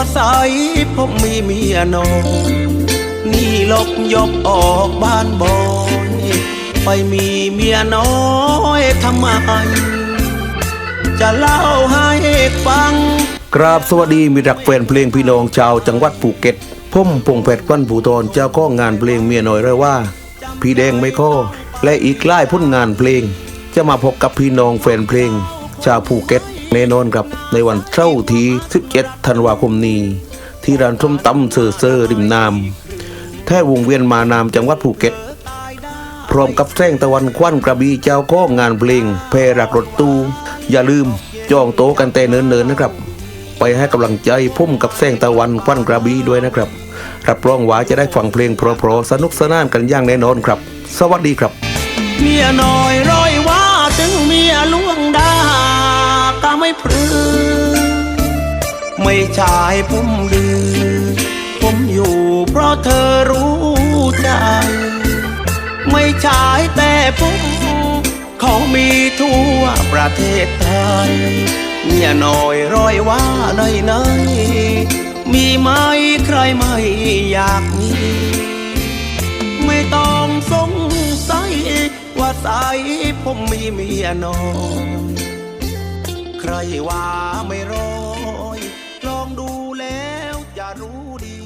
ว่าใสผมมีเมียน้อยนี่ลบยบออกบ้านบอยไปมีเมียน้อยทำไม จะเล่าให้ฟัง กราบสวัสดีมีรักแฟนเพลงพี่น้องชาวจังหวัดภูเก็ตผมพงเพชรวันผูทรเจ้าก็งงานเพลงเมียน้อยเรียว่า พี่แดงไม่ข้อและอีกหลายผลงานเพลง จะมาพบกับพี่น้องแฟนเพลง ชาวภูเก็ต แน่นอนครับในวันเช้าที่ 17 ธันวาคมนี้ ที่ร้านส้มตำเซอร์เซอร์ริมน้ำแท่วงเวียนมานามจังหวัดภูเก็ต พร้อมกับแสงตะวันควันกระบีเจ้าข้องงานเพลง เพรักรถตู้ อย่าลืมจองโต๊ะกันแต่เนินๆนะครับ ไปให้กำลังใจพุ่มกับแสงตะวันควันกระบีด้วยนะครับ รับรองว่าจะได้ฟังเพลงเพราะๆสนุกสนานกันอย่างแน่นอนครับ สวัสดีครับ เมียน้อยร้อยว่าถึงเมียล ไม่พลือ ไม่ใช่ผมลือ ผมอยู่เพราะเธอรู้ใจ ไม่ใช่แต่ผมเขามีทั่วประเทศไทยเมียน้อยร้อยว่าในในๆมีไหมใครไม่อยากมี ไม่ต้องสงสัยว่าสายผมมีเมียน้อย รว่าไม่ร้อย ลองดูแล้วจะรู้ดี